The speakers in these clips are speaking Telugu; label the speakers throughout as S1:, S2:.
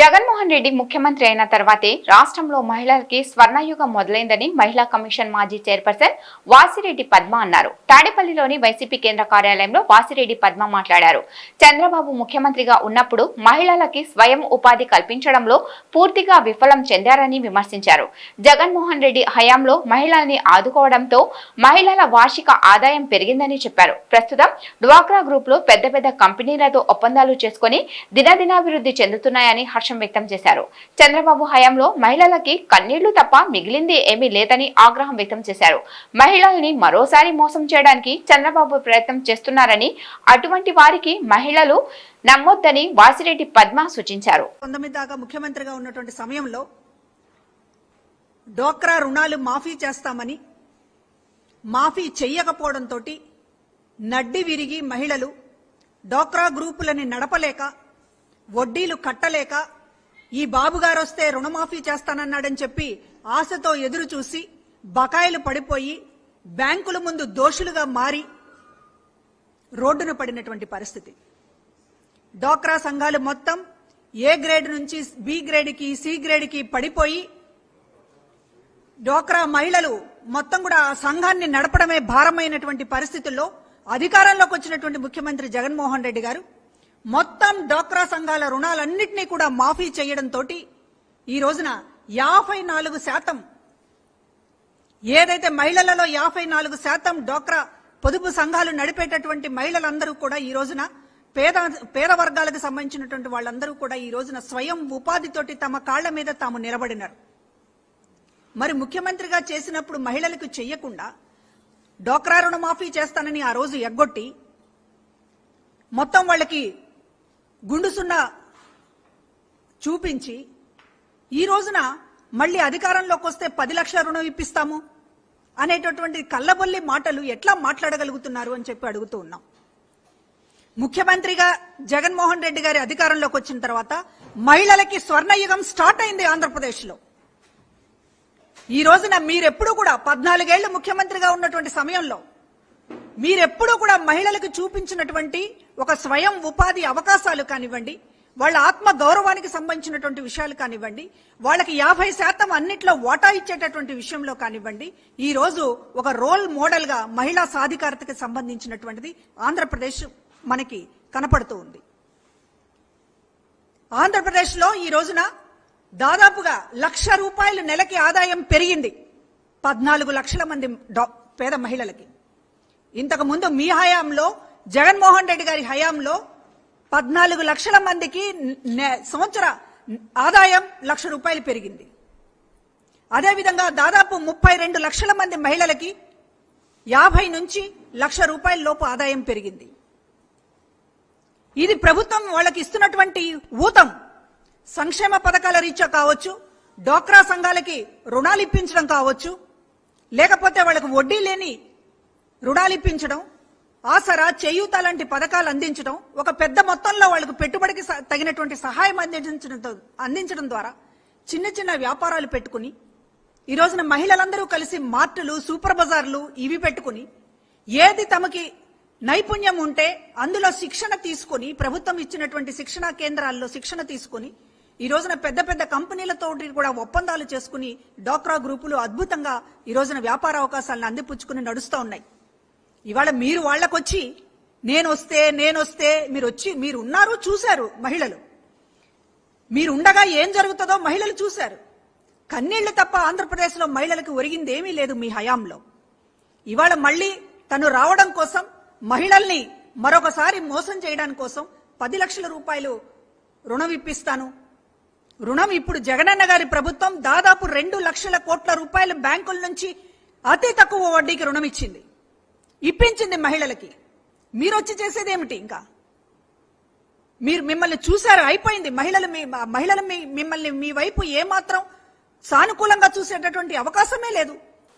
S1: జగన్మోహన్ రెడ్డి ముఖ్యమంత్రి అయిన తర్వాతే రాష్ట్రంలో మహిళలకి స్వర్ణయుగం మొదలైందని మహిళా కమిషన్ మాజీ చైర్పర్సన్ వాసిరెడ్డి పద్మ అన్నారు తాడేపల్లిలోని వైసీపీ కేంద్ర కార్యాలయంలో వాసిరెడ్డి పద్మ మాట్లాడారు చంద్రబాబు ముఖ్యమంత్రిగా ఉన్నప్పుడు మహిళలకి స్వయం ఉపాధి కల్పించడంలో పూర్తిగా విఫలం చెందారని విమర్శించారు జగన్మోహన్ రెడ్డి హయాంలో మహిళల్ని ఆదుకోవడంతో మహిళల వార్షిక ఆదాయం పెరిగిందని చెప్పారు ప్రస్తుతం డ్వాక్రా గ్రూప్ పెద్ద పెద్ద కంపెనీలతో ఒప్పందాలు చేసుకుని దినదినాభివృద్ధి చెందుతున్నాయని హర్ష ఆక్రోశం వ్యక్తం చేశారు చంద్రబాబు హయాంలో మహిళలకి కన్నీళ్లు తప్ప మిగిలింది ఏమీ లేదని ఆగ్రహం వ్యక్తం చేశారు మహిళల్ని మరోసారి మోసం చేయడానికి చంద్రబాబు ప్రయత్నం చేస్తున్నారని అటువంటి వారికి మహిళలు నమ్మొద్దని వాసిరెడ్డి పద్మ సూచించారు
S2: దాకా ముఖ్యమంత్రిగా ఉన్నటువంటి సమయంలో డోక్రా రుణాలు మాఫీ చేస్తామని మాఫీ చెయ్యకపోవడంతో నడ్డి విరిగి మహిళలు డోక్రా గ్రూపులని నడపలేక వడ్డీలు కట్టలేక ఈ బాబుగారు వస్తే రుణమాఫీ చేస్తానన్నాడని చెప్పి ఆశతో ఎదురు చూసి బకాయిలు పడిపోయి బ్యాంకుల ముందు దోషులుగా మారి రోడ్డున పడినటువంటి పరిస్థితి డోక్రా సంఘాలు మొత్తం ఏ గ్రేడ్ నుంచి బి గ్రేడ్కి సి గ్రేడ్కి పడిపోయి డోక్రా మహిళలు మొత్తం కూడా ఆ సంఘాన్ని నడపడమే భారమైనటువంటి పరిస్థితుల్లో అధికారంలోకి వచ్చినటువంటి ముఖ్యమంత్రి జగన్మోహన్ రెడ్డి గారు మొత్తం డ్వాక్రా సంఘాల రుణాలన్నింటినీ కూడా మాఫీ చేయడంతో ఈ రోజున యాభై నాలుగు శాతం ఏదైతే మహిళలలో యాభై నాలుగు శాతం డోక్రా పొదుపు సంఘాలు నడిపేటటువంటి మహిళలందరూ కూడా ఈ రోజున పేద పేద వర్గాలకు సంబంధించినటువంటి వాళ్ళందరూ కూడా ఈ రోజున స్వయం ఉపాధితోటి తమ కాళ్ల మీద తాము నిలబడినారు మరి ముఖ్యమంత్రిగా చేసినప్పుడు మహిళలకు చెయ్యకుండా డోక్రా రుణమాఫీ చేస్తానని ఆ రోజు ఎగ్గొట్టి మొత్తం వాళ్ళకి గుండుసున్న చూపించి ఈ రోజున మళ్ళీ అధికారంలోకి వస్తే పది లక్షల రుణం ఇప్పిస్తాము అనేటటువంటి కళ్ళబొల్లి మాటలు ఎట్లా మాట్లాడగలుగుతున్నారు అని చెప్పి అడుగుతూ ఉన్నాం ముఖ్యమంత్రిగా జగన్మోహన్ రెడ్డి గారి అధికారంలోకి వచ్చిన తర్వాత మహిళలకి స్వర్ణయుగం స్టార్ట్ అయింది ఆంధ్రప్రదేశ్లో ఈ రోజున మీరెప్పుడు కూడా పద్నాలుగేళ్లు ముఖ్యమంత్రిగా ఉన్నటువంటి సమయంలో మీరెప్పుడూ కూడా మహిళలకు చూపించినటువంటి ఒక స్వయం ఉపాధి అవకాశాలు కానివ్వండి వాళ్ళ ఆత్మ గౌరవానికి సంబంధించినటువంటి విషయాలు కానివ్వండి వాళ్ళకి యాభై శాతం అన్నిట్లో ఓటా ఇచ్చేటటువంటి విషయంలో కానివ్వండి ఈ రోజు ఒక రోల్ మోడల్గా మహిళా సాధికారతకి సంబంధించినటువంటిది ఆంధ్రప్రదేశ్ మనకి కనపడుతూ ఉంది ఆంధ్రప్రదేశ్లో ఈ రోజున దాదాపుగా లక్ష రూపాయలు నెలకి ఆదాయం పెరిగింది పద్నాలుగు లక్షల మంది పేద మహిళలకి ఇంతకుముందు మీ హయాంలో జగన్మోహన్ రెడ్డి గారి హయాంలో పద్నాలుగు లక్షల మందికి సంవత్సర ఆదాయం లక్ష రూపాయలు పెరిగింది అదేవిధంగా దాదాపు ముప్పై రెండు లక్షల మంది మహిళలకి యాభై నుంచి లక్ష రూపాయల లోపు ఆదాయం పెరిగింది ఇది ప్రభుత్వం వాళ్ళకి ఇస్తున్నటువంటి ఊతం సంక్షేమ పథకాల రీత్యా కావచ్చు డోక్రా సంఘాలకి రుణాలు ఇప్పించడం కావచ్చు లేకపోతే వాళ్ళకు వడ్డీ లేని రుణాలు ఇప్పించడం ఆసరా చేయూత లాంటి పథకాలు అందించడం ఒక పెద్ద మొత్తంలో వాళ్ళకు పెట్టుబడికి తగినటువంటి సహాయం అందించడంతో అందించడం ద్వారా చిన్న చిన్న వ్యాపారాలు పెట్టుకుని ఈ రోజున మహిళలందరూ కలిసి మార్టులు సూపర్ బజార్లు ఇవి పెట్టుకుని ఏది తమకి నైపుణ్యం ఉంటే అందులో శిక్షణ తీసుకుని ప్రభుత్వం ఇచ్చినటువంటి శిక్షణా కేంద్రాల్లో శిక్షణ తీసుకుని ఈ రోజున పెద్ద పెద్ద కంపెనీలతో కూడా ఒప్పందాలు చేసుకుని డోక్రా గ్రూపులు అద్భుతంగా ఈ రోజున వ్యాపార అవకాశాలను అందిపుచ్చుకుని నడుస్తూ ఉన్నాయి ఇవాళ మీరు వాళ్ళకొచ్చి నేను వస్తే నేను వస్తే మీరు వచ్చి మీరు ఉన్నారు చూశారు మహిళలు మీరు ఉండగా ఏం జరుగుతుందో మహిళలు చూశారు కన్నీళ్లు తప్ప ఆంధ్రప్రదేశ్లో మహిళలకు ఒరిగింది ఏమీ లేదు మీ హయాంలో ఇవాళ మళ్ళీ తను రావడం కోసం మహిళల్ని మరొకసారి మోసం చేయడానికి కోసం పది లక్షల రూపాయలు రుణం ఇప్పిస్తాను రుణం ఇప్పుడు జగనన్న గారి ప్రభుత్వం దాదాపు రెండు లక్షల కోట్ల రూపాయలు బ్యాంకుల నుంచి అతి తక్కువ వడ్డీకి రుణం ఇచ్చింది ఇప్పించింది మహిళలకి మీరు వచ్చి చేసేది ఏమిటి ఇంకా మీరు మిమ్మల్ని చూశారు అయిపోయింది మహిళలు మీ మహిళలు మీ మిమ్మల్ని మీ వైపు ఏమాత్రం సానుకూలంగా చూసేటటువంటి అవకాశమే లేదు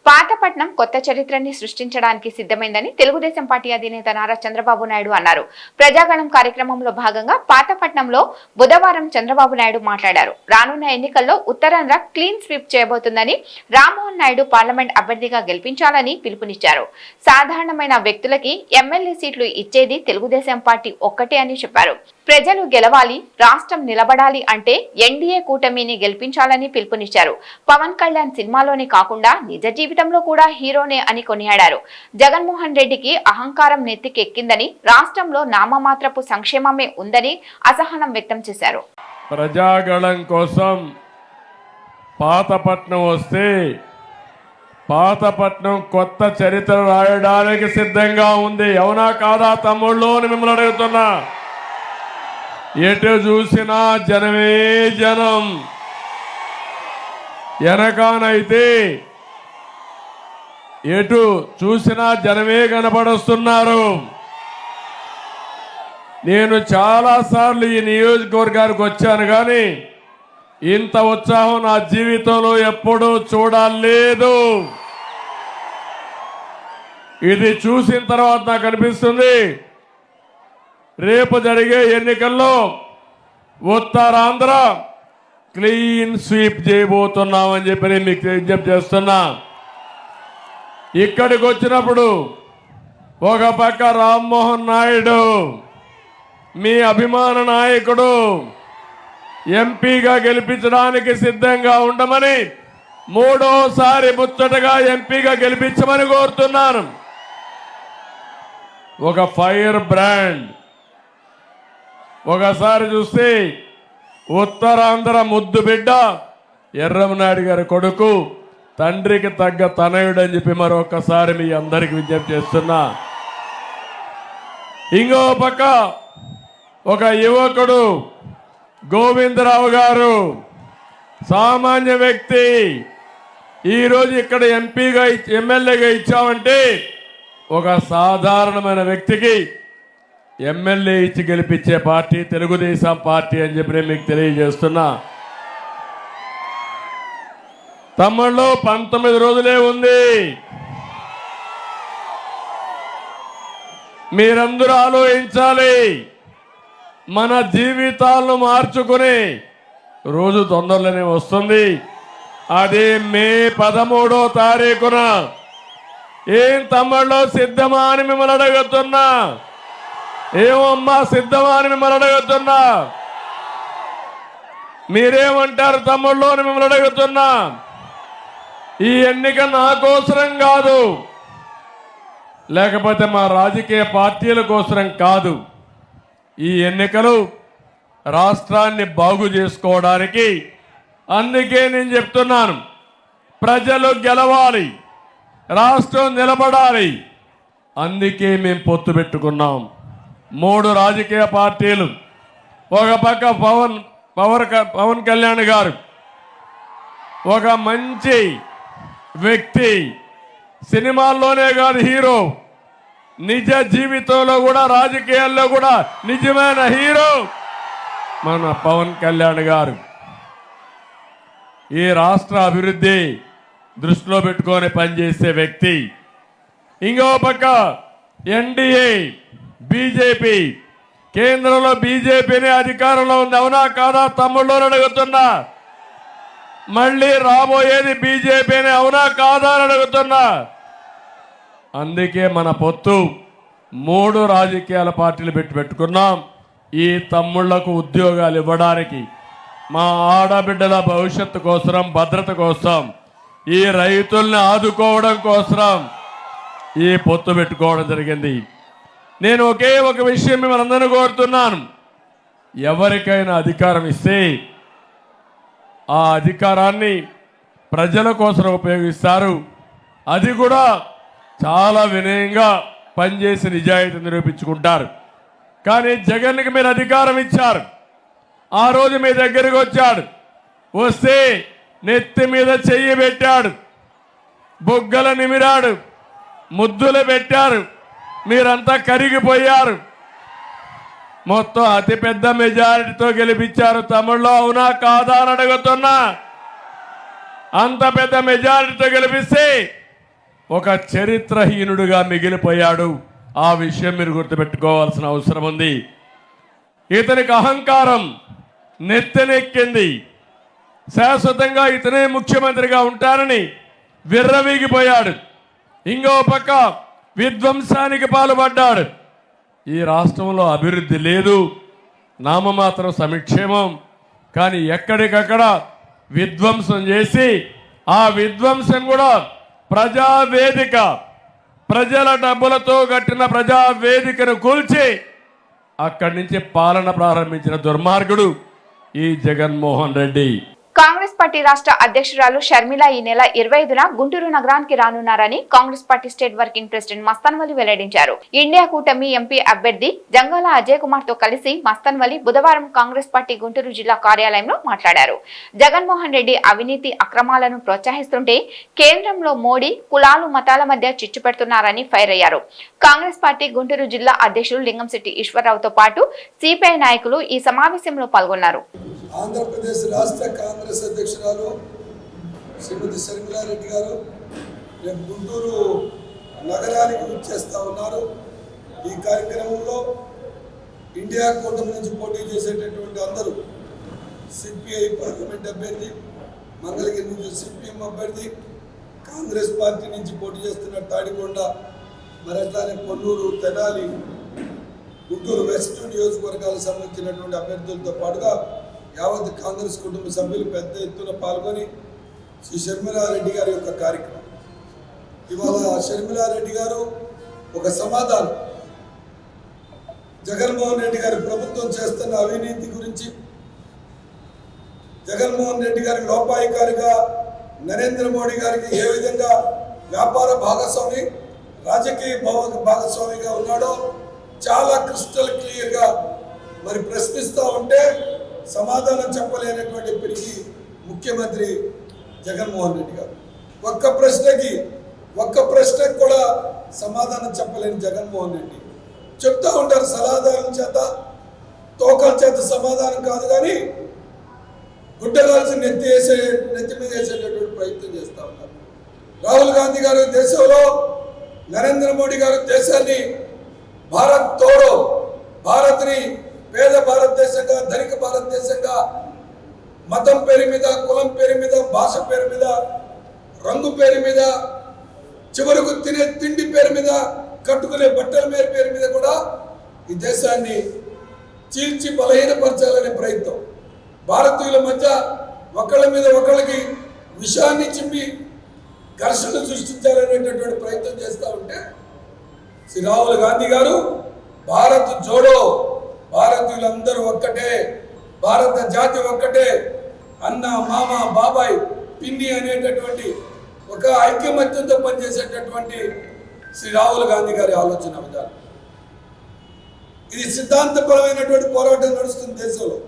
S1: పాతపట్నం కొత్త చరిత్రని సృష్టించడానికి సిద్ధమైందని తెలుగుదేశం పార్టీ అధినేత నారా చంద్రబాబు నాయుడు అన్నారు ప్రజాగణం కార్యక్రమంలో భాగంగా పాతపట్నంలో బుధవారం చంద్రబాబు నాయుడు మాట్లాడారు రానున్న ఎన్నికల్లో ఉత్తరాంధ్ర క్లీన్ స్వీప్ చేయబోతుందని రామ్మోహన్ నాయుడు పార్లమెంట్ అభ్యర్థిగా గెలిపించాలని పిలుపునిచ్చారు సాధారణమైన వ్యక్తులకి ఎమ్మెల్యే సీట్లు ఇచ్చేది తెలుగుదేశం పార్టీ ఒక్కటే అని చెప్పారు ప్రజలు గెలవాలి రాష్ట్రం నిలబడాలి అంటే ఎన్డీఏ కూటమిని గెలిపించాలని పిలుపునిచ్చారు పవన్ కళ్యాణ్ సినిమాలోనే కాకుండా నిజ జీవితంలో కూడా హీరోనే అని కొనియాడారు జగన్మోహన్ రెడ్డికి అహంకారం నెత్తికెక్కిందని రాష్ట్రంలో నామమాత్రపు సంక్షేమమే ఉందని అసహనం వ్యక్తం చేశారు
S3: ప్రజాగణం కోసం పాతపట్నం వస్తే పాతపట్నం కొత్త చరిత్ర రాయడానికి సిద్ధంగా ఉంది అవునా కాదా తమ్ముళ్ళు అని మిమ్మల్ని అడుగుతున్నా ఎటు చూసినా జనమే జనం వెనకానైతే ఎటు చూసినా జనమే కనపడొస్తున్నారు నేను చాలాసార్లు ఈ నియోజకవర్గానికి వచ్చాను కానీ ఇంత ఉత్సాహం నా జీవితంలో ఎప్పుడూ చూడలేదు ఇది చూసిన తర్వాత నాకు అనిపిస్తుంది రేపు జరిగే ఎన్నికల్లో ఉత్తరాంధ్ర క్లీన్ స్వీప్ చేయబోతున్నామని చెప్పి నేను మీకు విజ్ఞప్తి చేస్తున్నా ఇక్కడికి వచ్చినప్పుడు ఒక పక్క రామ్మోహన్ నాయుడు మీ అభిమాన నాయకుడు ఎంపీగా గెలిపించడానికి సిద్ధంగా ఉండమని మూడోసారి ముచ్చటగా ఎంపీగా గెలిపించమని కోరుతున్నాను ఒక ఫైర్ బ్రాండ్ ఒకసారి చూస్తే ఉత్తరాంధ్ర ముద్దు బిడ్డ ఎర్రమనాయుడు గారి కొడుకు తండ్రికి తగ్గ తనయుడు అని చెప్పి మరొకసారి మీ అందరికి విజ్ఞప్తి చేస్తున్నా ఇంకో పక్క ఒక యువకుడు గోవిందరావు గారు సామాన్య వ్యక్తి ఈరోజు ఇక్కడ ఎంపీగా ఎమ్మెల్యేగా ఇచ్చామంటే ఒక సాధారణమైన వ్యక్తికి ఎమ్మెల్యే ఇచ్చి గెలిపించే పార్టీ తెలుగుదేశం పార్టీ అని చెప్పి మీకు తెలియజేస్తున్నా తమ్ముళ్ళు పంతొమ్మిది రోజులే ఉంది మీరందరూ ఆలోచించాలి మన జీవితాలను మార్చుకుని రోజు తొందరలోనే వస్తుంది అది మే పదమూడో తారీఖున ఏం తమ్ముళ్ళు సిద్ధమా అని మిమ్మల్ని అడుగుతున్నా ఏమమ్మా సిద్ధమాని మిమ్మల్ని అడుగుతున్నా మీరేమంటారు తమ్ముళ్ళు అని మిమ్మల్ని అడుగుతున్నా ఈ ఎన్నిక కోసరం కాదు లేకపోతే మా రాజకీయ పార్టీల కోసరం కాదు ఈ ఎన్నికలు రాష్ట్రాన్ని బాగు చేసుకోవడానికి అందుకే నేను చెప్తున్నాను ప్రజలు గెలవాలి రాష్ట్రం నిలబడాలి అందుకే మేము పొత్తు పెట్టుకున్నాం మూడు రాజకీయ పార్టీలు ఒక పక్క పవన్ పవన్ పవన్ కళ్యాణ్ గారు ఒక మంచి వ్యక్తి సినిమాల్లోనే కాదు హీరో నిజ జీవితంలో కూడా రాజకీయాల్లో కూడా నిజమైన హీరో మన పవన్ కళ్యాణ్ గారు ఈ రాష్ట్ర అభివృద్ధి దృష్టిలో పెట్టుకొని పనిచేసే వ్యక్తి ఇంకో పక్క ఎన్డీఏ బీజేపీ కేంద్రంలో బీజేపీని అధికారంలో ఉంది అవునా కాదా తమ్ముళ్ళు అడుగుతున్నా మళ్ళీ రాబోయేది బీజేపీని అవునా కాదా అని అడుగుతున్నా అందుకే మన పొత్తు మూడు రాజకీయాల పార్టీలు పెట్టి పెట్టుకున్నాం ఈ తమ్ముళ్లకు ఉద్యోగాలు ఇవ్వడానికి మా ఆడబిడ్డల భవిష్యత్తు కోసం భద్రత కోసం ఈ రైతుల్ని ఆదుకోవడం కోసం ఈ పొత్తు పెట్టుకోవడం జరిగింది నేను ఒకే ఒక విషయం మిమ్మల్ని అందరిని కోరుతున్నాను ఎవరికైనా అధికారం ఇస్తే ఆ అధికారాన్ని ప్రజల కోసం ఉపయోగిస్తారు అది కూడా చాలా వినయంగా పనిచేసి నిజాయితీ నిరూపించుకుంటారు కానీ జగన్కి మీరు అధికారం ఇచ్చారు ఆ రోజు మీ దగ్గరికి వచ్చాడు వస్తే నెత్తి మీద చెయ్యి పెట్టాడు బొగ్గల నిమిరాడు ముద్దులు పెట్టారు మీరంతా కరిగిపోయారు మొత్తం అతిపెద్ద మెజారిటీతో గెలిపించారు తమిళలో అవునా కాదా అని అడుగుతున్నా అంత పెద్ద మెజారిటీతో గెలిపిస్తే ఒక చరిత్రహీనుడుగా మిగిలిపోయాడు ఆ విషయం మీరు గుర్తుపెట్టుకోవాల్సిన అవసరం ఉంది ఇతనికి అహంకారం నెత్తెనెక్కింది శాశ్వతంగా ఇతనే ముఖ్యమంత్రిగా ఉంటారని విర్రవీగిపోయాడు ఇంకో పక్క విధ్వంసానికి పాల్పడ్డాడు ఈ రాష్ట్రంలో అభివృద్ధి లేదు నామమాత్రం సమిక్షేమం కానీ ఎక్కడికక్కడ విధ్వంసం చేసి ఆ విధ్వంసం కూడా ప్రజావేదిక ప్రజల డబ్బులతో కట్టిన ప్రజావేదికను కూల్చి అక్కడి నుంచి పాలన ప్రారంభించిన దుర్మార్గుడు ఈ జగన్మోహన్ రెడ్డి
S1: కాంగ్రెస్ పార్టీ రాష్ట్ర అధ్యక్షురాలు షర్మిల ఈ నెల ఇరవై ఐదున గుంటూరు నగరానికి రానున్నారని Congress party state working president Mastan వెల్లడించారు ఇండియా కూటమి ఎంపీ అభ్యర్థి జంగాల అజయ్ కుమార్ తో కలిసి మస్తాన్వలి బుధవారం కాంగ్రెస్ పార్టీ గుంటూరు జిల్లా కార్యాలయంలో మాట్లాడారు జగన్మోహన్ రెడ్డి అవినీతి అక్రమాలను ప్రోత్సహిస్తుంటే కేంద్రంలో మోడీ కులాలు మతాల మధ్య చిచ్చు పెడుతున్నారని ఫైర్ అయ్యారు కాంగ్రెస్ పార్టీ గుంటూరు జిల్లా అధ్యక్షులు లింగంశెట్టి ఈశ్వరరావుతో పాటు సిపిఐ నాయకులు ఈ సమావేశంలో పాల్గొన్నారు
S4: ఆంధ్రప్రదేశ్ రాష్ట్ర కాంగ్రెస్ అధ్యక్షురాలు శ్రీమతి శర్మిలారెడ్డి గారు రేపు గుంటూరు నగరానికి విచ్చేస్తూ ఉన్నారు ఈ కార్యక్రమంలో ఇండియా కూటమి నుంచి పోటీ చేసేటటువంటి అందరూ సిపిఐ పార్లమెంట్ అభ్యర్థి మంగళగిరి నుంచి సిపిఎం అభ్యర్థి కాంగ్రెస్ పార్టీ నుంచి పోటీ చేస్తున్న తాడికొండ మరి అట్లానే కొన్నూరు తెనాలి గుంటూరు వెస్ట్ నియోజకవర్గాలకు సంబంధించినటువంటి అభ్యర్థులతో పాటుగా యావత్ కాంగ్రెస్ కుటుంబ సభ్యులు పెద్ద ఎత్తున పాల్గొని శ్రీ షర్మిలారెడ్డి గారి యొక్క కార్యక్రమం ఇవాళ షర్మిలారెడ్డి గారు ఒక సమాధానం జగన్మోహన్ రెడ్డి గారి ప్రభుత్వం చేస్తున్న అవినీతి గురించి జగన్మోహన్ రెడ్డి గారి లోపాయికారిగా నరేంద్ర మోడీ గారికి ఏ విధంగా వ్యాపార భాగస్వామి రాజకీయ భాగస్వామిగా ఉన్నాడో చాలా క్రిస్టల్ క్లియర్గా మరి ప్రశ్నిస్తూ ఉంటే సమాధానం చెప్పలేనటువంటి పిరికి ముఖ్యమంత్రి జగన్మోహన్ రెడ్డి గారు ఒక్క ప్రశ్నకి ఒక్క ప్రశ్నకు కూడా సమాధానం చెప్పలేని జగన్మోహన్ రెడ్డి చెప్తూ ఉంటారు సలహాదారుల చేత తోకల చేత సమాధానం కాదు కానీ గుడ్డగాల్సి నెత్తి వేసే నెత్తి మీద వేసేటటువంటి ప్రయత్నం చేస్తూ ఉంటారు రాహుల్ గాంధీ గారు దేశంలో నరేంద్ర మోడీ గారు దేశాన్ని భారత్ తోడో భారత్ని పేద భారతదేశంగా ధనిక భారతదేశంగా మతం పేరు మీద కులం పేరు మీద భాష పేరు మీద రంగు పేరు మీద చివరకు తినే తిండి పేరు మీద కట్టుకునే బట్టల మీద పేరు మీద కూడా ఈ దేశాన్ని చీల్చి బలహీనపరచాలనే ప్రయత్నం భారతీయుల మధ్య ఒకళ్ళ మీద ఒకళ్ళకి విషాన్ని చిమ్మి ఘర్షణ సృష్టించాలనేటటువంటి ప్రయత్నం చేస్తూ ఉంటే శ్రీ రాహుల్ గాంధీ గారు భారత్ జోడో భారతీయులందరూ ఒక్కటే భారత జాతి ఒక్కటే అన్న మామ బాబాయ్ పిన్ని అనేటటువంటి ఒక ఐక్యమత్యంతో పనిచేసేటటువంటి శ్రీ రాహుల్ గాంధీ గారి ఆలోచన విధానం ఇది సిద్ధాంతపరమైనటువంటి పోరాటం నడుస్తుంది దేశంలో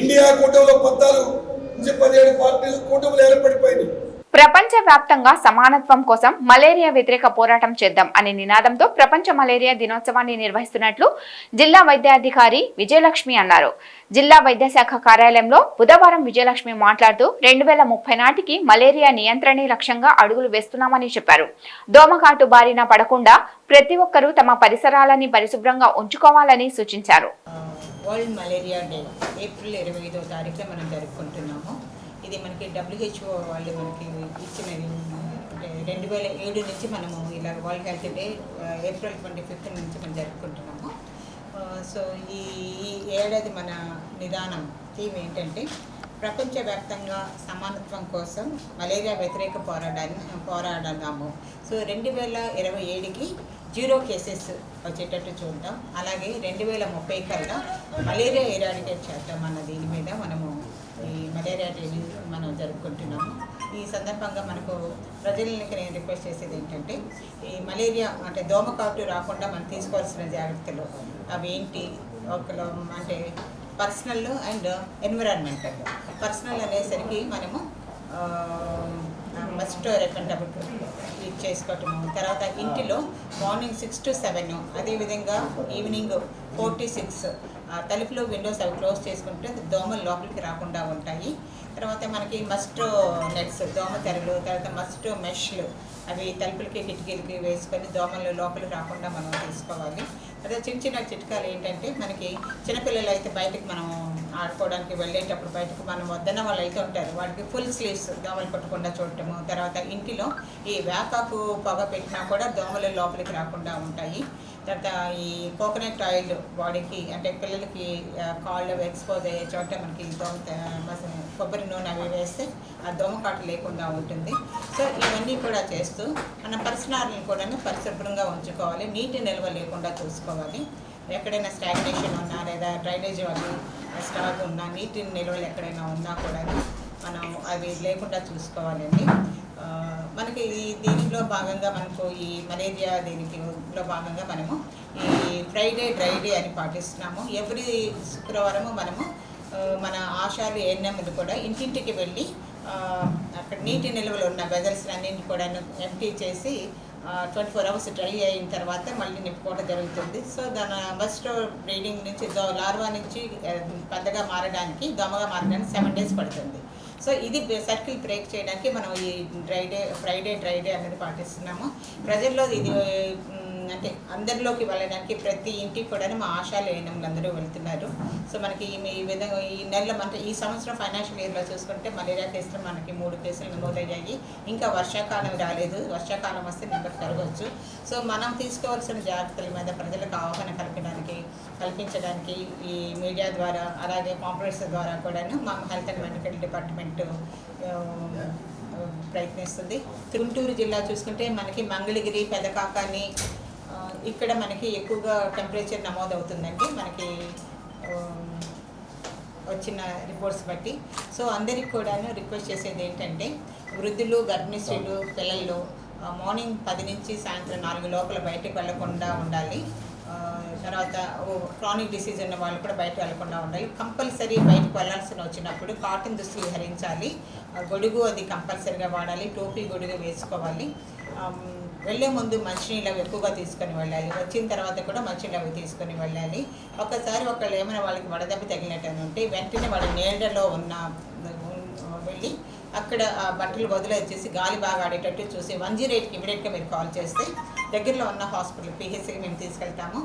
S4: ఇండియా కూటమిలో పద్నాలుగు నుంచి పదిహేడు పార్టీలు కూటములు ఏర్పడి
S1: ప్రపంచవ్యాప్తంగా సమానత్వం కోసం మలేరియా వ్యతిరేక పోరాటం చేద్దాం అనే నినాదంతో ప్రపంచ మలేరియా దినోత్సవాన్ని నిర్వహిస్తున్నట్లు జిల్లా వైద్యాధికారి విజయలక్ష్మి అన్నారు జిల్లా వైద్యశాఖ కార్యాలయంలో బుధవారం విజయలక్ష్మి మాట్లాడుతూ రెండు వేల ముప్పై నాటికి మలేరియా నియంత్రణ లక్ష్యంగా అడుగులు వేస్తున్నామని చెప్పారు దోమకాటు బారిన పడకుండా ప్రతి ఒక్కరూ తమ పరిసరాలని పరిశుభ్రంగా ఉంచుకోవాలని సూచించారు
S5: వరల్డ్ మలేరియా డే ఏప్రిల్ ఇరవై ఐదో తారీఖు మనం జరుపుకుంటున్నాము ఇది మనకి డబ్ల్యూహెచ్ఓ వాళ్ళు మనకి ఇచ్చిన రెండు వేల ఏడు నుంచి మనము ఇలా world health day April twenty fifth నుంచి మనం జరుపుకుంటున్నాము సో uh, ఈ ఈ ఏడాది మన నిదానం థీమ్ ఏంటంటే ప్రపంచవ్యాప్తంగా సమానత్వం కోసం మలేరియా వ్యతిరేక పోరాడాన్ని పోరాడదాము సో రెండు వేల ఇరవై ఏడుకి జీరో కేసెస్ వచ్చేటట్టు చూద్దాం అలాగే రెండు వేల ముప్పై కల్లా మలేరియా ఎరాడికేట్ చేద్దాం అన్న దీని మీద మనము ఈ మలేరియా జరుపుకుంటున్నాము ఈ సందర్భంగా మనకు ప్రజలకి నేను రిక్వెస్ట్ చేసేది ఏంటంటే ఈ మలేరియా అంటే దోమ కాటు రాకుండా మనం తీసుకోవాల్సిన జాగ్రత్తలు అవి ఏంటి ఒకరు అంటే పర్సనల్ అండ్ ఎన్విరాన్మెంటల్ పర్సనల్ అనేసరికి మనము ఫస్ట్ రెకండబుల్ ఇది చేసుకోవటము తర్వాత ఇంటిలో మార్నింగ్ సిక్స్ టు సెవెన్ అదేవిధంగా ఈవినింగ్ ఫోర్ టు సిక్స్ తలుపులు విండోస్ అవి క్లోజ్ చేసుకుంటే దోమలు లోపలికి రాకుండా ఉంటాయి తర్వాత మనకి మస్ట్ నెట్స్ దోమ తెరలు తర్వాత మస్ట్ మెష్లు అవి తలుపులకి కిటికీలకి వేసుకొని దోమలు లోపలికి రాకుండా మనం తీసుకోవాలి అదే చిన్న చిన్న చిట్కాలు ఏంటంటే మనకి చిన్నపిల్లలు అయితే బయటకు మనం ఆడుకోవడానికి వెళ్ళేటప్పుడు బయటకు మనం వద్దన్న వాళ్ళు అయితే ఉంటారు వాటికి ఫుల్ స్లీవ్స్ దోమలు పట్టకుండా చూడటము తర్వాత ఇంటిలో ఈ వేకాకు పొగ పెట్టినా కూడా దోమలు లోపలికి రాకుండా ఉంటాయి తర్వాత ఈ కోకోనట్ ఆయిల్ బాడీకి అంటే పిల్లలకి కాళ్ళు ఎక్స్పోజ్ అయ్యే చోట మనకి దోమ కొబ్బరి నూనె అవి వేస్తే ఆ దోమకాట లేకుండా ఉంటుంది సో ఇవన్నీ కూడా చేస్తూ మన పరిసరాలను కూడా పరిశుభ్రంగా ఉంచుకోవాలి నీటి నిల్వ లేకుండా చూసుకోవాలి ఎక్కడైనా స్టాగ్నేషన్ ఉన్నా లేదా డ్రైనేజ్ వాళ్ళు స్టాక్ ఉన్నా నీటి నిల్వలు ఎక్కడైనా ఉన్నా కూడా మనం అవి లేకుండా చూసుకోవాలండి మనకి దీనిలో భాగంగా మనకు ఈ మలేరియా లో భాగంగా మనము ఈ ఫ్రైడే డ్రైడే అని పాటిస్తున్నాము ఎవ్రీ శుక్రవారము మనము మన ఆశాలు ఎన్నెమ్మలు కూడా ఇంటింటికి వెళ్ళి అక్కడ నీటి నిల్వలు ఉన్న వెజల్స్ అన్నింటి కూడా ఎంటీ చేసి ట్వంటీ ఫోర్ అవర్స్ డ్రై అయిన తర్వాత మళ్ళీ నింపుకోవడం జరుగుతుంది సో దాని బస్ట్ బ్రీడింగ్ నుంచి లార్వా నుంచి పెద్దగా మారడానికి దొమగా మారడానికి సెవెన్ డేస్ పడుతుంది సో ఇది సర్కిల్ బ్రేక్ చేయడానికి మనం ఈ డ్రైడే ఫ్రైడే డ్రైడే అనేది పాటిస్తున్నాము ప్రజల్లో ఇది అంటే అందరిలోకి వెళ్ళడానికి ప్రతి ఇంటికి కూడా మా ఆశా అందరూ వెళ్తున్నారు సో మనకి ఈ విధంగా ఈ నెల అంటే ఈ సంవత్సరం ఫైనాన్షియల్ ఇయర్లో చూసుకుంటే మలేరియా కేసులు మనకి మూడు కేసులు నమోదయ్యాయి ఇంకా వర్షాకాలం రాలేదు వర్షాకాలం వస్తే నెంబర్ కలగవచ్చు సో మనం తీసుకోవాల్సిన జాగ్రత్తల మీద ప్రజలకు అవగాహన కలపడానికి కల్పించడానికి ఈ మీడియా ద్వారా అలాగే కాంపరేట్స్ ద్వారా కూడాను మా హెల్త్ అండ్ మెడికల్ డిపార్ట్మెంట్ ప్రయత్నిస్తుంది గుంటూరు జిల్లా చూసుకుంటే మనకి మంగళగిరి పెదకాకాని ఇక్కడ మనకి ఎక్కువగా టెంపరేచర్ నమోదు అవుతుందండి మనకి వచ్చిన రిపోర్ట్స్ బట్టి సో అందరికి కూడాను రిక్వెస్ట్ చేసేది ఏంటంటే వృద్ధులు గర్భిణీ పిల్లలు మార్నింగ్ పది నుంచి సాయంత్రం నాలుగు లోపల బయటకు వెళ్లకుండా ఉండాలి తర్వాత క్రానిక్ డిసీజ్ ఉన్న వాళ్ళు కూడా బయట వెళ్లకుండా ఉండాలి కంపల్సరీ బయటకు వెళ్ళాల్సిన వచ్చినప్పుడు కాటన్ దుస్తులు ధరించాలి గొడుగు అది కంపల్సరీగా వాడాలి టోపీ గొడుగు వేసుకోవాలి వెళ్ళే ముందు మంచినీళ్ళు అవి ఎక్కువగా తీసుకొని వెళ్ళాలి వచ్చిన తర్వాత కూడా మంచినీళ్ళు అవి తీసుకొని వెళ్ళాలి ఒక్కసారి ఒకళ్ళు ఏమైనా వాళ్ళకి వడదెబ్బ తగిలినట్టు ఉంటే వెంటనే వాళ్ళ నీళ్ళలో ఉన్న వెళ్ళి అక్కడ ఆ బట్టలు వదిలేసేసి గాలి బాగా ఆడేటట్టు చూసి వన్ జీరో ఎయిట్కి ఇమీడియట్గా మీరు కాల్ చేస్తే దగ్గరలో ఉన్న హాస్పిటల్ పిహెచ్సికి మేము తీసుకెళ్తాము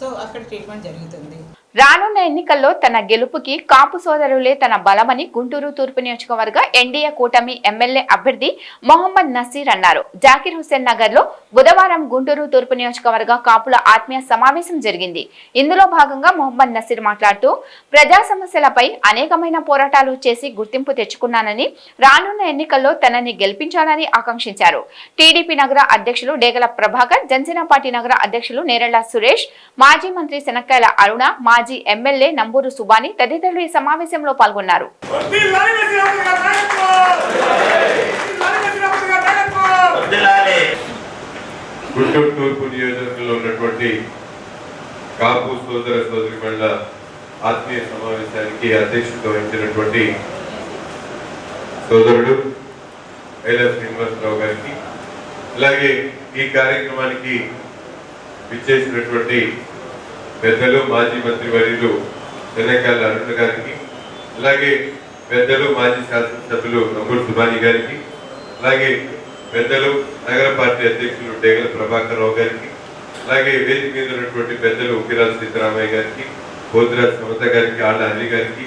S5: సో అక్కడ ట్రీట్మెంట్ జరుగుతుంది
S1: రానున్న ఎన్నికల్లో తన గెలుపుకి కాపు సోదరులే తన బలమని గుంటూరు తూర్పు నియోజకవర్గ ఎన్డీఏ కూటమి ఎమ్మెల్యే అభ్యర్థి మొహమ్మద్ నసీర్ అన్నారు జాకిర్ హుసేన్ నగర్ లో బుధవారం గుంటూరు తూర్పు నియోజకవర్గ కాపుల ఆత్మీయ సమావేశం జరిగింది ఇందులో భాగంగా మొహమ్మద్ నసీర్ మాట్లాడుతూ ప్రజా సమస్యలపై అనేకమైన పోరాటాలు చేసి గుర్తింపు తెచ్చుకున్నానని రానున్న ఎన్నికల్లో తనని గెలిపించాలని ఆకాంక్షించారు టీడీపీ నగర అధ్యక్షులు డేగల ప్రభాకర్ జనసేన పార్టీ నగర అధ్యక్షులు నేరళ్ల సురేష్ మాజీ మంత్రి శనక్కాయల అరుణ మాజీ మాజీ ఎమ్మెల్యే నంబూరు సుబాని తదితరులు ఈ సమావేశంలో పాల్గొన్నారు
S6: గుంటూరు తూర్పు నియోజకవర్గంలో ఉన్నటువంటి కాపు సోదర సోదరి మండల ఆత్మీయ సమావేశానికి అధ్యక్షత వహించినటువంటి సోదరుడు ఐలా శ్రీనివాసరావు గారికి అలాగే ఈ కార్యక్రమానికి విచ్చేసినటువంటి పెద్దలు మాజీ మంత్రి వర్యులు వెనకాల అరుణ్ గారికి అలాగే పెద్దలు మాజీ శాసనసభ్యులు నమూల్ సుబానీ గారికి అలాగే పెద్దలు నగర పార్టీ అధ్యక్షులు డేగల ప్రభాకర్ రావు గారికి అలాగే వేదిక మీద ఉన్నటువంటి పెద్దలు ఉకిరాల సీతారామయ్య గారికి బోధరాజ్ సమత గారికి ఆళ్ళ అలీ గారికి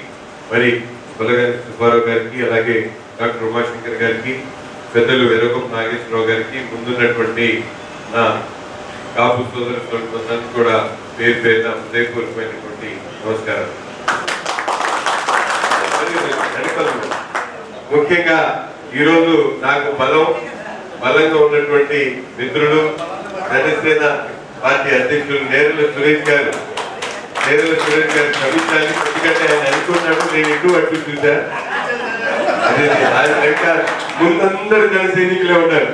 S6: మరి పొలగారి సుబ్బారావు గారికి అలాగే డాక్టర్ ఉమాశంకర్ గారికి పెద్దలు వెరగం నాగేశ్వరరావు గారికి ముందున్నటువంటి నా కాపు సోదరు కూడా పేరు పేరున నమస్కారం ముఖ్యంగా ఈరోజు నాకు బలం బలంగా ఉన్నటువంటి మిత్రుడు జనసేన పార్టీ అధ్యక్షులు నేరుల సురేష్ గారు నేరుల సురేష్ గారు క్షమించాలి ఎందుకంటే ఆయన అనుకున్నాడు నేను ఎటు అట్టు చూశాను ఆయన లెక్క ముందందరూ జన సైనికులే ఉన్నారు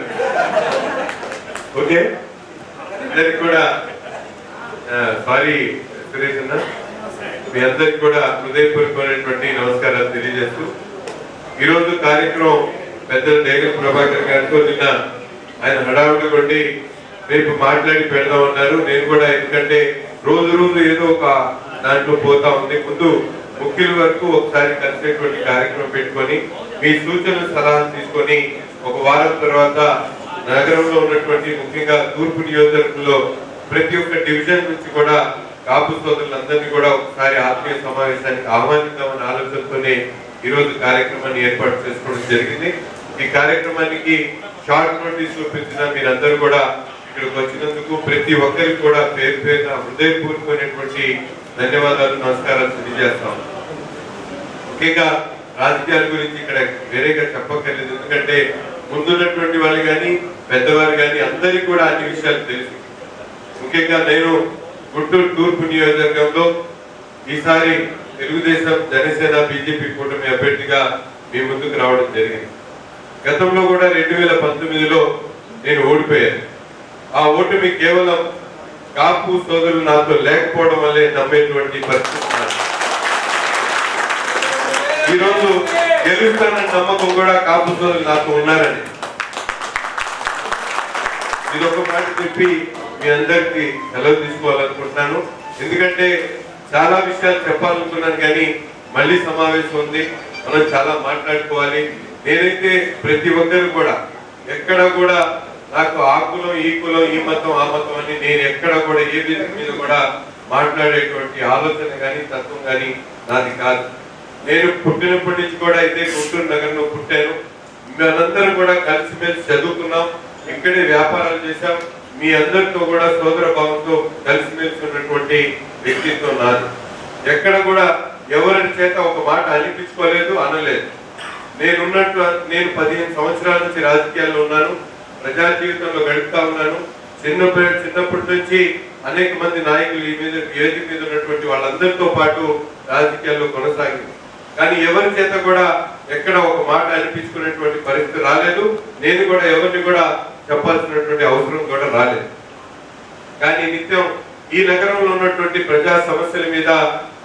S6: ఓకే అందరికి కూడా భారీ సురేష్ అన్న మీ అందరికి కూడా హృదయపూర్వకమైనటువంటి నమస్కారాలు తెలియజేస్తూ ఈరోజు కార్యక్రమం పెద్దలు డేగల ప్రభాకర్ గారితో నిన్న ఆయన హడావుడి కొండి రేపు మాట్లాడి పెడదామన్నారు నేను కూడా ఎందుకంటే రోజు రోజు ఏదో ఒక దాంట్లో పోతా ఉంది ముందు ముఖ్యుల వరకు ఒకసారి కలిసేటువంటి కార్యక్రమం పెట్టుకొని మీ సూచనలు సలహాలు తీసుకొని ఒక వారం తర్వాత నగరంలో ఉన్నటువంటి ముఖ్యంగా తూర్పు నియోజకవర్గంలో ప్రతి ఒక్క డివిజన్ నుంచి కూడా కాపు సోదరులందరినీ కూడా ఒకసారి ఆత్మీయ సమావేశానికి ఆహ్వానిద్దామని ఆలోచనతోనే ఈరోజు కార్యక్రమాన్ని ఏర్పాటు చేసుకోవడం జరిగింది ఈ కార్యక్రమానికి షార్ట్ నోటీస్ చూపించిన మీరందరూ కూడా ఇక్కడికి వచ్చినందుకు ప్రతి ఒక్కరికి కూడా పేరు పేరున హృదయపూర్వకమైనటువంటి ధన్యవాదాలు నమస్కారాలు తెలియజేస్తాం ముఖ్యంగా రాజకీయాల గురించి ఇక్కడ వేరేగా చెప్పక్కర్లేదు ఎందుకంటే ముందున్నటువంటి వాళ్ళు కానీ పెద్దవారు కానీ అందరికీ కూడా అన్ని విషయాలు తెలుసు ముఖ్యంగా నేను గుంటూరు తూర్పు నియోజకవర్గంలో ఈసారి తెలుగుదేశం జనసేన బీజేపీ కూటమి అభ్యర్థిగా మీ ముందుకు రావడం జరిగింది గతంలో కూడా రెండు వేల పంతొమ్మిదిలో నేను ఓడిపోయాను ఆ ఓటు మీ కేవలం కాపు సోదరులు నాతో లేకపోవడం వల్లే నమ్మేటువంటి పరిస్థితి ఈరోజు గెలుస్తానని నమ్మకం కూడా కాపు సోదరులు నాకు ఉన్నారని ఇది ఒక మాట చెప్పి మీ అందరికీ సెలవు తీసుకోవాలనుకుంటున్నాను ఎందుకంటే చాలా విషయాలు చెప్పాలనుకున్నాను కానీ మళ్ళీ సమావేశం ఉంది మనం చాలా మాట్లాడుకోవాలి నేనైతే ప్రతి ఒక్కరు కూడా ఎక్కడ కూడా నాకు ఆ కులం ఈ కులం ఈ మతం ఆ మతం అని నేను ఎక్కడ కూడా ఏ మీద కూడా మాట్లాడేటువంటి ఆలోచన కానీ తత్వం కానీ నాది కాదు నేను పుట్టినప్పటి నుంచి కూడా అయితే గుంటూరు నగరంలో పుట్టాను మేమందరం కూడా కలిసిమెలిసి చదువుకున్నాం ఇక్కడే వ్యాపారాలు చేశాం మీ అందరితో కూడా సోదర భావంతో కలిసిమెలిసి ఉన్నటువంటి వ్యక్తిత్వం నాది ఎక్కడ కూడా ఎవరి చేత ఒక మాట అనిపించుకోలేదు అనలేదు నేనున్నట్టు నేను పదిహేను సంవత్సరాల నుంచి రాజకీయాల్లో ఉన్నాను ప్రజా జీవితంలో గడుపుతా ఉన్నాను చిన్నప్పటి చిన్నప్పటి నుంచి అనేక మంది నాయకులు ఈ మీద వేదిక మీద ఉన్నటువంటి వాళ్ళందరితో పాటు రాజకీయాల్లో కొనసాగింది కానీ ఎవరి చేత కూడా ఎక్కడ ఒక మాట అనిపించుకునేటువంటి పరిస్థితి రాలేదు నేను కూడా ఎవరిని కూడా చెప్పాల్సినటువంటి అవసరం కూడా రాలేదు కానీ నిత్యం ఈ నగరంలో ఉన్నటువంటి ప్రజా సమస్యల మీద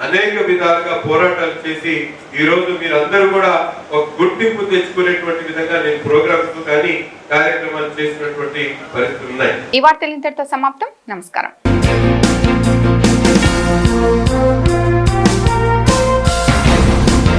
S6: అనేక విధాలుగా పోరాటాలు చేసి ఈ రోజు మీరందరూ కూడా ఒక గుర్తింపు తెచ్చుకునేటువంటి విధంగా నేను ప్రోగ్రామ్స్ కానీ కార్యక్రమాలు చేసినటువంటి పరిస్థితులు ఉన్నాయి
S1: ఈ వార్తలు ఇంతటితో సమాప్తం నమస్కారం